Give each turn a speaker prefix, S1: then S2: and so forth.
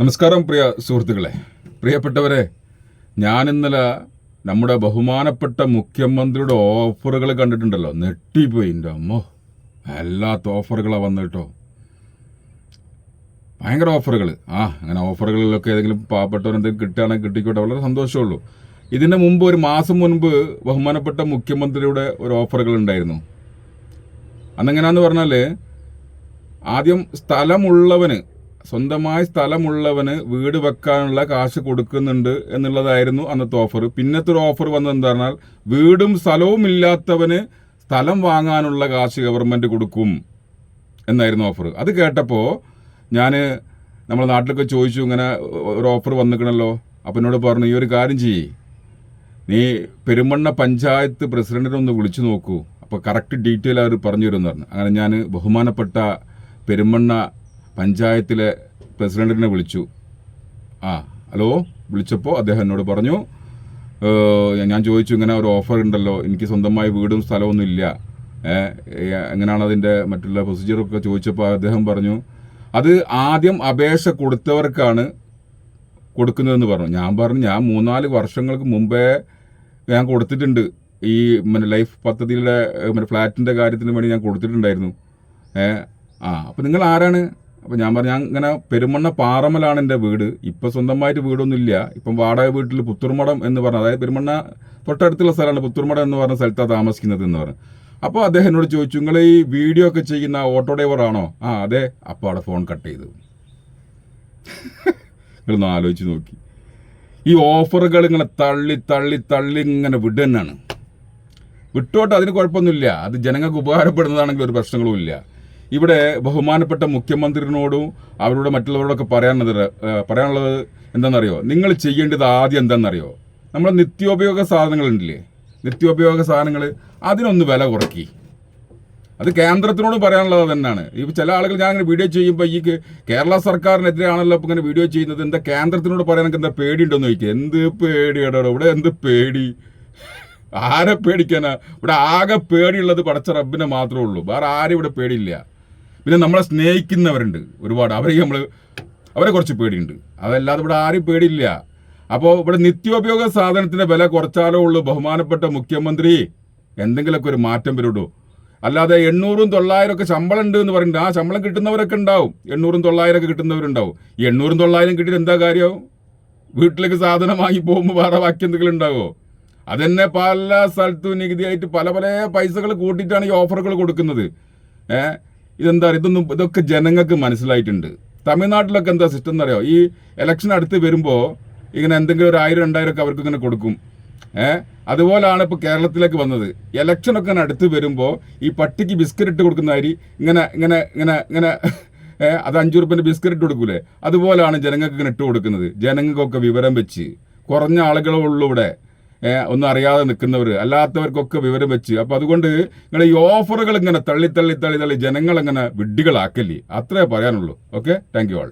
S1: നമസ്കാരം പ്രിയ സുഹൃത്തുക്കളെ. പ്രിയപ്പെട്ടവരെ ഞാൻ ഇന്നലെ നമ്മുടെ ബഹുമാനപ്പെട്ട മുഖ്യമന്ത്രിയുടെ ഓഫറുകൾ കണ്ടിട്ടുണ്ടല്ലോ. നെട്ടിപ്പോയി എന്റെ അമ്മോ വല്ലാത്ത ഓഫറുകളാണ് വന്നിട്ടോ ഭയങ്കര ഓഫറുകൾ ആ അങ്ങനെ ഓഫറുകളിലൊക്കെ ഏതെങ്കിലും പാവപ്പെട്ടവരെന്തെങ്കിലും കിട്ടുകയാണെങ്കിൽ കിട്ടിക്കോട്ടെ. വളരെ സന്തോഷമുള്ളൂ. ഇതിന് മുമ്പ് ഒരു മാസം മുൻപ് ബഹുമാനപ്പെട്ട മുഖ്യമന്ത്രിയുടെ ഒരു ഓഫറുകൾ ഉണ്ടായിരുന്നു. അന്നെങ്ങനെയാന്ന് പറഞ്ഞാൽ ആദ്യം സ്ഥലമുള്ളവന് സ്വന്തമായി സ്ഥലമുള്ളവന് വീട് വെക്കാനുള്ള കാശ് കൊടുക്കുന്നുണ്ട് എന്നുള്ളതായിരുന്നു അന്നത്തെ ഓഫർ പിന്നത്തെ ഒരു ഓഫർ വന്നത് എന്താ പറഞ്ഞാൽ വീടും സ്ഥലവും ഇല്ലാത്തവന് സ്ഥലം വാങ്ങാനുള്ള കാശ് ഗവൺമെന്റ് കൊടുക്കും എന്നായിരുന്നു ഓഫർ അത് കേട്ടപ്പോൾ ഞാൻ നമ്മുടെ നാട്ടിലൊക്കെ ചോദിച്ചു ഇങ്ങനെ ഒരു ഓഫർ വന്നിക്കണല്ലോ. അപ്പം എന്നോട് പറഞ്ഞു ഈ ഒരു കാര്യം ചെയ്യ്. നീ പെരുമണ്ണ പഞ്ചായത്ത് പ്രസിഡന്റിനെ ഒന്ന് വിളിച്ചു നോക്കൂ. അപ്പോൾ കറക്റ്റ് ഡീറ്റെയിൽ അവർ പറഞ്ഞു തരുമെന്ന് പറഞ്ഞു. അങ്ങനെ ഞാൻ ബഹുമാനപ്പെട്ട പെരുമണ്ണ പഞ്ചായത്തിലെ പ്രസിഡന്റിനെ വിളിച്ചു. ആ ഹലോ വിളിച്ചപ്പോൾ അദ്ദേഹം എന്നോട് പറഞ്ഞു ഞാൻ ചോദിച്ചു ഇങ്ങനെ ഒരു ഓഫർ ഉണ്ടല്ലോ എനിക്ക് സ്വന്തമായി വീടും സ്ഥലമൊന്നും ഇല്ല. എങ്ങനെയാണ് അതിന്റെ മറ്റുള്ള പ്രൊസീജിയറൊക്കെ ചോദിച്ചപ്പോൾ അദ്ദേഹം പറഞ്ഞു അത് ആദ്യം അപേക്ഷ കൊടുത്തവർക്കാണ് കൊടുക്കുന്നതെന്ന് പറഞ്ഞു. ഞാൻ പറഞ്ഞു ഞാൻ മൂന്നാൽ വർഷങ്ങൾക്ക് മുമ്പേ ഞാൻ കൊടുത്തിട്ടുണ്ട്. ഈ പിന്നെ ലൈഫ് പദ്ധതിയിലെ മറ്റേ ഫ്ലാറ്റിന്റെ കാര്യത്തിന് വേണ്ടി ഞാൻ കൊടുത്തിട്ടുണ്ടായിരുന്നു. ആ അപ്പം നിങ്ങൾ ആരാണ്? അപ്പം ഞാൻ പറഞ്ഞു ഇങ്ങനെ പെരുമണ്ണ പാറമലാണ് എന്റെ വീട്. ഇപ്പം സ്വന്തമായിട്ട് വീടൊന്നും ഇല്ല ഇപ്പം വാടക വീട്ടിൽ പുത്തൂർമടം എന്ന് പറഞ്ഞ അതായത് പെരുമണ്ണ തൊട്ടടുത്തുള്ള സ്ഥലമാണ് പുത്തൂർമടം എന്ന് പറഞ്ഞ സ്ഥലത്താണ് താമസിക്കുന്നത് എന്ന് പറഞ്ഞു. അപ്പോൾ അദ്ദേഹം എന്നോട് ചോദിച്ചു നിങ്ങൾ ഈ വീഡിയോ ഒക്കെ ചെയ്യുന്ന ഓട്ടോ ഡ്രൈവർ ആണോ? ആ അതെ. അപ്പോൾ അവിടെ ഫോൺ കട്ട് ചെയ്തു. നിങ്ങളൊന്ന് ആലോചിച്ച് നോക്കി. ഈ ഓഫറുകൾ ഇങ്ങനെ തള്ളി തള്ളി തള്ളി ഇങ്ങനെ വിടുക തന്നെയാണ് വിട്ടോട്ട് അതിന് കുഴപ്പമൊന്നുമില്ല. അത് ജനങ്ങൾക്ക് ഉപകാരപ്പെടുന്നതാണെങ്കിൽ ഒരു പ്രശ്നങ്ങളും ഇല്ല. ഇവിടെ ബഹുമാനപ്പെട്ട മുഖ്യമന്ത്രിനോടും അവരോട് മറ്റുള്ളവരോടൊക്കെ പറയാനുള്ളത് പറയാനുള്ളത് എന്താണെന്നറിയോ? നിങ്ങൾ ചെയ്യേണ്ടത് ആദ്യം എന്താണെന്നറിയോ? നമ്മൾ നിത്യോപയോഗ സാധനങ്ങളുണ്ടല്ലേ? നിത്യോപയോഗ സാധനങ്ങൾ അതിനൊന്ന് വില കുറയ്ക്കി അത് കേന്ദ്രത്തിനോട് പറയാനുള്ളത് തന്നെയാണ് ഈ ചില ആളുകൾ ഞാൻ അങ്ങനെ വീഡിയോ ചെയ്യുമ്പോൾ ഈ കേരള സർക്കാരിനെതിരെയാണല്ലോ ഇപ്പം ഇങ്ങനെ വീഡിയോ ചെയ്യുന്നത്. എന്താ കേന്ദ്രത്തിനോട് പറയാനൊക്കെ എന്താ പേടിയുണ്ടോയെന്ന് ചോദിക്കുക. എന്ത് പേടിയാടോ ഇവിടെ എന്ത് പേടി? ആരെ പേടിക്കാനാ? ഇവിടെ ആകെ പേടിയുള്ളത് പടച്ച റബ്ബിനെ മാത്രമേ ഉള്ളൂ. വേറെ ആരും ഇവിടെ പേടിയില്ല. പിന്നെ നമ്മളെ സ്നേഹിക്കുന്നവരുണ്ട് ഒരുപാട്. അവരെ നമ്മൾ അവരെ കുറച്ച് പേടിയുണ്ട്. അതല്ലാതെ ഇവിടെ ആരും പേടിയില്ല. അപ്പോൾ ഇവിടെ നിത്യോപയോഗ സാധനത്തിന്റെ വില കുറച്ചാലോ ഉള്ളൂ. ബഹുമാനപ്പെട്ട മുഖ്യമന്ത്രി എന്തെങ്കിലുമൊക്കെ ഒരു മാറ്റം വരുള്ളൂ. അല്ലാതെ എണ്ണൂറും തൊള്ളായിരം ഒക്കെ ശമ്പളം ഉണ്ട് എന്ന് പറയുന്നുണ്ട്. ആ ശമ്പളം കിട്ടുന്നവരൊക്കെ ഉണ്ടാവും. എണ്ണൂറും തൊള്ളായിരം ഒക്കെ കിട്ടുന്നവരുണ്ടാവും. എണ്ണൂറും തൊള്ളായിരം കിട്ടിയിട്ട് എന്താ കാര്യം? വീട്ടിലേക്ക് സാധനം വാങ്ങി പോകുമ്പോൾ വേറെ ബാക്കി എന്തെങ്കിലും ഉണ്ടാവോ? അതന്നെ പല സ്ഥലത്തും നികുതിയായിട്ട് പല പല പൈസകൾ കൂട്ടിയിട്ടാണ് ഈ ഓഫറുകൾ കൊടുക്കുന്നത്. ഏ ഇതെന്താ ഇതൊന്നും ഇതൊക്കെ ജനങ്ങൾക്ക് മനസ്സിലായിട്ടുണ്ട്. തമിഴ്നാട്ടിലൊക്കെ എന്താ സിസ്റ്റം എന്നറിയോ ഈ ഇലക്ഷൻ അടുത്ത് വരുമ്പോൾ ഇങ്ങനെ എന്തെങ്കിലും ഒരു ആയിരം രണ്ടായിരം ഒക്കെ അവർക്ക് ഇങ്ങനെ കൊടുക്കും. ഏ? അതുപോലാണ് ഇപ്പോൾ കേരളത്തിലേക്ക് വന്നത്. ഇലക്ഷനൊക്കെ ഇങ്ങനെ അടുത്ത് വരുമ്പോൾ ഈ പട്ടിക്ക് ബിസ്ക്കറ്റ് ഇട്ട് കൊടുക്കുന്ന അരി ഇങ്ങനെ ഇങ്ങനെ ഇങ്ങനെ ഇങ്ങനെ അത് അഞ്ചു റുപ്യന്റെ ബിസ്ക്കറ്റ് ഇട്ട് കൊടുക്കൂലേ? അതുപോലെയാണ് ജനങ്ങൾക്ക് ഇങ്ങനെ ഇട്ട് കൊടുക്കുന്നത്. ജനങ്ങൾക്കൊക്കെ വിവരം വെച്ച്. കുറഞ്ഞ ആളുകളേ ഉള്ളൂ ഇവിടെ. ഒന്നും അറിയാതെ നിൽക്കുന്നവർ അല്ലാത്തവർക്കൊക്കെ വിവരം വെച്ച്. അപ്പം അതുകൊണ്ട് നിങ്ങൾ ഈ ഓഫറുകൾ ഇങ്ങനെ തള്ളി തള്ളി തള്ളി തള്ളി ജനങ്ങളെങ്ങനെ വിഡ്ഢികളാക്കല്ലേ? അത്രേ പറയാനുള്ളൂ. Okay thank you all